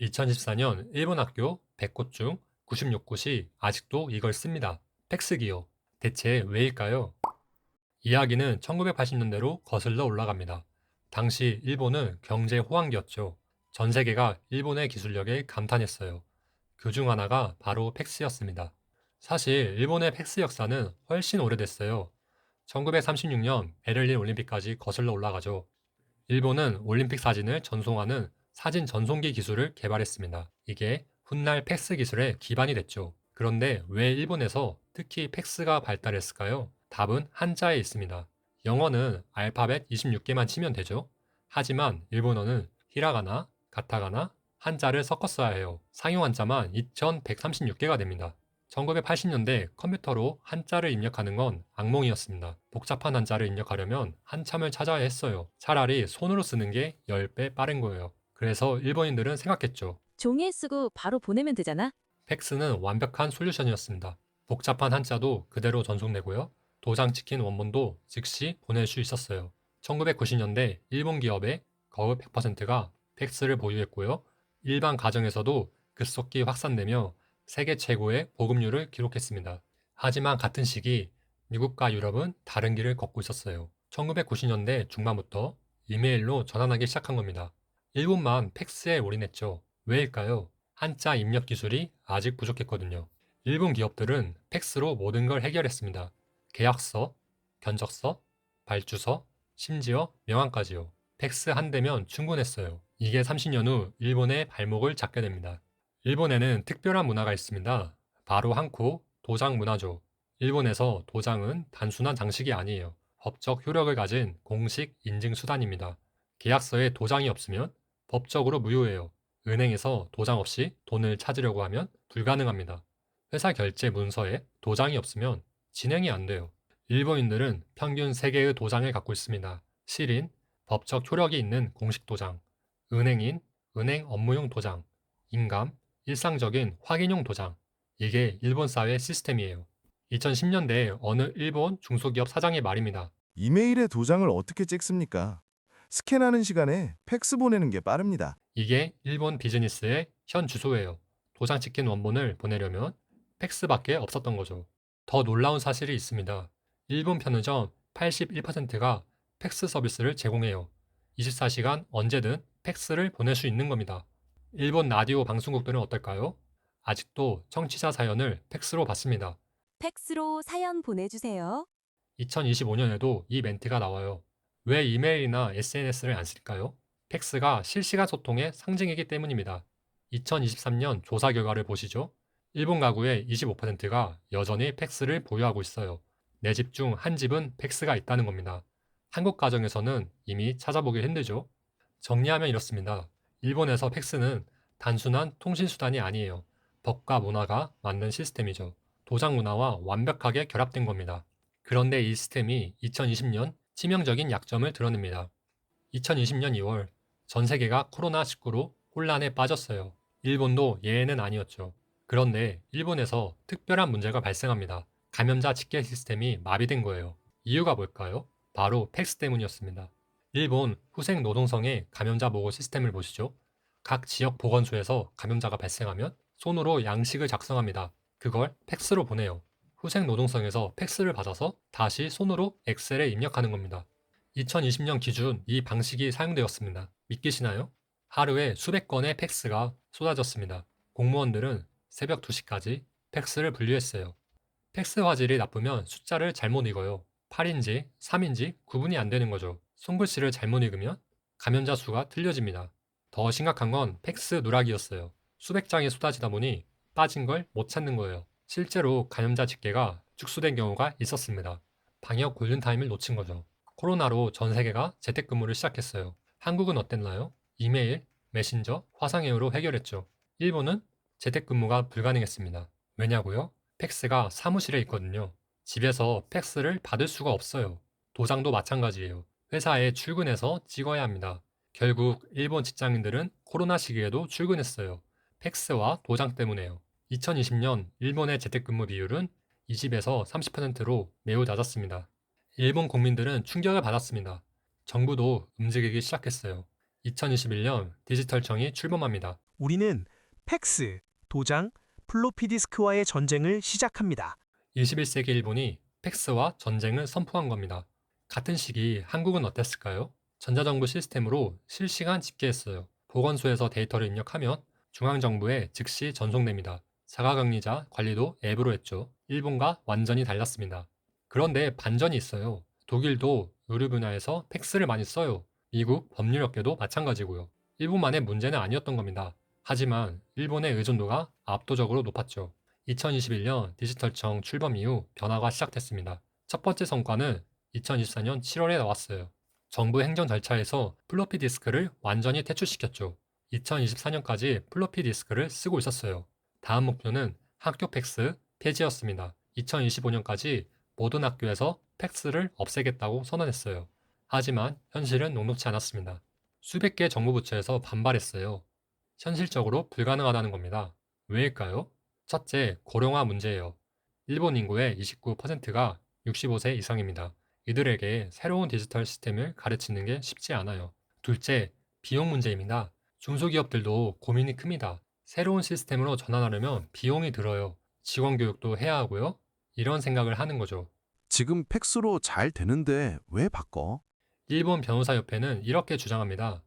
2014년 일본 학교 100곳 중 96곳이 아직도 이걸 씁니다. 팩스기요. 대체 왜일까요? 이야기는 1980년대로 거슬러 올라갑니다. 당시 일본은 경제 호황기였죠. 전 세계가 일본의 기술력에 감탄했어요. 그 중 하나가 바로 팩스였습니다. 사실 일본의 팩스 역사는 훨씬 오래됐어요. 1936년 베를린 올림픽까지 거슬러 올라가죠. 일본은 올림픽 사진을 전송하는 사진 전송기 기술을 개발했습니다. 이게 훗날 팩스 기술의 기반이 됐죠. 그런데 왜 일본에서 특히 팩스가 발달했을까요? 답은 한자에 있습니다. 영어는 알파벳 26개만 치면 되죠. 하지만 일본어는 히라가나, 가타가나, 한자를 섞어 써야 해요. 상용 한자만 2136개가 됩니다. 1980년대 컴퓨터로 한자를 입력하는 건 악몽이었습니다. 복잡한 한자를 입력하려면 한참을 찾아야 했어요. 차라리 손으로 쓰는 게 10배 빠른 거예요. 그래서 일본인들은 생각했죠. 종이에 쓰고 바로 보내면 되잖아. 팩스는 완벽한 솔루션이었습니다. 복잡한 한자도 그대로 전송되고요. 도장 찍힌 원본도 즉시 보낼 수 있었어요. 1990년대 일본 기업의 거의 100%가 팩스를 보유했고요. 일반 가정에서도 급속히 확산되며 세계 최고의 보급률을 기록했습니다. 하지만 같은 시기 미국과 유럽은 다른 길을 걷고 있었어요. 1990년대 중반부터 이메일로 전환하기 시작한 겁니다. 일본만 팩스에 올인했죠. 왜일까요? 한자 입력 기술이 아직 부족했거든요. 일본 기업들은 팩스로 모든 걸 해결했습니다. 계약서, 견적서, 발주서, 심지어 명함까지요. 팩스 한 대면 충분했어요. 이게 30년 후 일본의 발목을 잡게 됩니다. 일본에는 특별한 문화가 있습니다. 바로 한코 도장 문화죠. 일본에서 도장은 단순한 장식이 아니에요. 법적 효력을 가진 공식 인증 수단입니다. 계약서에 도장이 없으면 법적으로 무효해요. 은행에서 도장 없이 돈을 찾으려고 하면 불가능합니다. 회사 결제 문서에 도장이 없으면 진행이 안 돼요. 일본인들은 평균 3개의 도장을 갖고 있습니다. 실인, 법적 효력이 있는 공식 도장, 은행인, 은행 업무용 도장, 인감, 일상적인 확인용 도장. 이게 일본 사회 시스템이에요. 2010년대 어느 일본 중소기업 사장의 말입니다. 이메일에 도장을 어떻게 찍습니까? 스캔하는 시간에 팩스 보내는 게 빠릅니다. 이게 일본 비즈니스의 현 주소예요. 도장 찍힌 원본을 보내려면 팩스밖에 없었던 거죠. 더 놀라운 사실이 있습니다. 일본 편의점 81%가 팩스 서비스를 제공해요. 24시간 언제든 팩스를 보낼 수 있는 겁니다. 일본 라디오 방송국들은 어떨까요? 아직도 청취자 사연을 팩스로 받습니다. 팩스로 사연 보내주세요. 2025년에도 이 멘트가 나와요. 왜 이메일이나 SNS를 안 쓸까요? 팩스가 실시간 소통의 상징이기 때문입니다. 2023년 조사 결과를 보시죠. 일본 가구의 25%가 여전히 팩스를 보유하고 있어요. 내 집 중 한 집은 팩스가 있다는 겁니다. 한국 가정에서는 이미 찾아보기 힘들죠. 정리하면 이렇습니다. 일본에서 팩스는 단순한 통신수단이 아니에요. 법과 문화가 만든 시스템이죠. 도장 문화와 완벽하게 결합된 겁니다. 그런데 이 시스템이 2020년 치명적인 약점을 드러냅니다. 2020년 2월 전 세계가 코로나19로 혼란에 빠졌어요. 일본도 예외는 아니었죠. 그런데 일본에서 특별한 문제가 발생합니다. 감염자 집계 시스템이 마비된 거예요. 이유가 뭘까요? 바로 팩스 때문이었습니다. 일본 후생 노동성의 감염자 보고 시스템을 보시죠. 각 지역 보건소에서 감염자가 발생하면 손으로 양식을 작성합니다. 그걸 팩스로 보내요. 후생 노동성에서 팩스를 받아서 다시 손으로 엑셀에 입력하는 겁니다. 2020년 기준 이 방식이 사용되었습니다. 믿기시나요? 하루에 수백 건의 팩스가 쏟아졌습니다. 공무원들은 새벽 2시까지 팩스를 분류했어요. 팩스 화질이 나쁘면 숫자를 잘못 읽어요. 8인지 3인지 구분이 안 되는 거죠. 손글씨를 잘못 읽으면 감염자 수가 틀려집니다. 더 심각한 건 팩스 누락이었어요. 수백 장이 쏟아지다 보니 빠진 걸 못 찾는 거예요. 실제로 감염자 집계가 축소된 경우가 있었습니다. 방역 골든타임을 놓친 거죠. 코로나로 전 세계가 재택근무를 시작했어요. 한국은 어땠나요? 이메일, 메신저, 화상회의로 해결했죠. 일본은 재택근무가 불가능했습니다. 왜냐고요? 팩스가 사무실에 있거든요. 집에서 팩스를 받을 수가 없어요. 도장도 마찬가지예요. 회사에 출근해서 찍어야 합니다. 결국 일본 직장인들은 코로나 시기에도 출근했어요. 팩스와 도장 때문에요. 2020년 일본의 재택근무 비율은 20에서 30%로 매우 낮았습니다. 일본 국민들은 충격을 받았습니다. 정부도 움직이기 시작했어요. 2021년 디지털청이 출범합니다. 우리는 팩스, 도장, 플로피 디스크와의 전쟁을 시작합니다. 21세기 일본이 팩스와 전쟁을 선포한 겁니다. 같은 시기 한국은 어땠을까요? 전자정부 시스템으로 실시간 집계했어요. 보건소에서 데이터를 입력하면 중앙정부에 즉시 전송됩니다. 자가격리자 관리도 앱으로 했죠. 일본과 완전히 달랐습니다. 그런데 반전이 있어요. 독일도 의료 분야에서 팩스를 많이 써요. 미국 법률업계도 마찬가지고요. 일본만의 문제는 아니었던 겁니다. 하지만 일본의 의존도가 압도적으로 높았죠. 2021년 디지털청 출범 이후 변화가 시작됐습니다. 첫 번째 성과는 2024년 7월에 나왔어요. 정부 행정 절차에서 플로피 디스크를 완전히 퇴출시켰죠. 2024년까지 플로피 디스크를 쓰고 있었어요. 다음 목표는 학교 팩스 폐지였습니다. 2025년까지 모든 학교에서 팩스를 없애겠다고 선언했어요. 하지만 현실은 녹록지 않았습니다. 수백 개 정부 부처에서 반발했어요. 현실적으로 불가능하다는 겁니다. 왜일까요? 첫째, 고령화 문제예요. 일본 인구의 29%가 65세 이상입니다. 이들에게 새로운 디지털 시스템을 가르치는 게 쉽지 않아요. 둘째, 비용 문제입니다. 중소기업들도 고민이 큽니다. 새로운 시스템으로 전환하려면 비용이 들어요. 직원 교육도 해야 하고요. 이런 생각을 하는 거죠. 지금 팩스로 잘 되는데 왜 바꿔? 일본 변호사협회는 이렇게 주장합니다.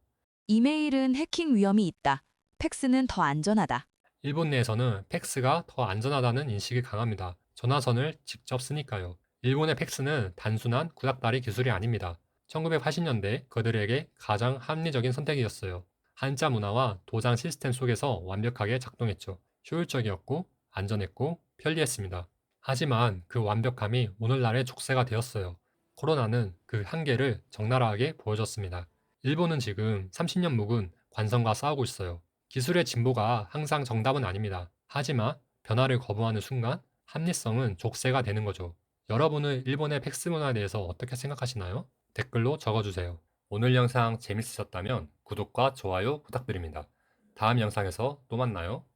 이메일은 해킹 위험이 있다. 팩스는 더 안전하다. 일본 내에서는 팩스가 더 안전하다는 인식이 강합니다. 전화선을 직접 쓰니까요. 일본의 팩스는 단순한 구닥다리 기술이 아닙니다. 1980년대 그들에게 가장 합리적인 선택이었어요. 한자 문화와 도장 시스템 속에서 완벽하게 작동했죠. 효율적이었고 안전했고 편리했습니다. 하지만 그 완벽함이 오늘날의 족쇄가 되었어요. 코로나는 그 한계를 적나라하게 보여줬습니다. 일본은 지금 30년 묵은 관성과 싸우고 있어요. 기술의 진보가 항상 정답은 아닙니다. 하지만 변화를 거부하는 순간 합리성은 족쇄가 되는 거죠. 여러분은 일본의 팩스 문화에 대해서 어떻게 생각하시나요? 댓글로 적어주세요. 오늘 영상 재밌으셨다면 구독과 좋아요 부탁드립니다. 다음 영상에서 또 만나요.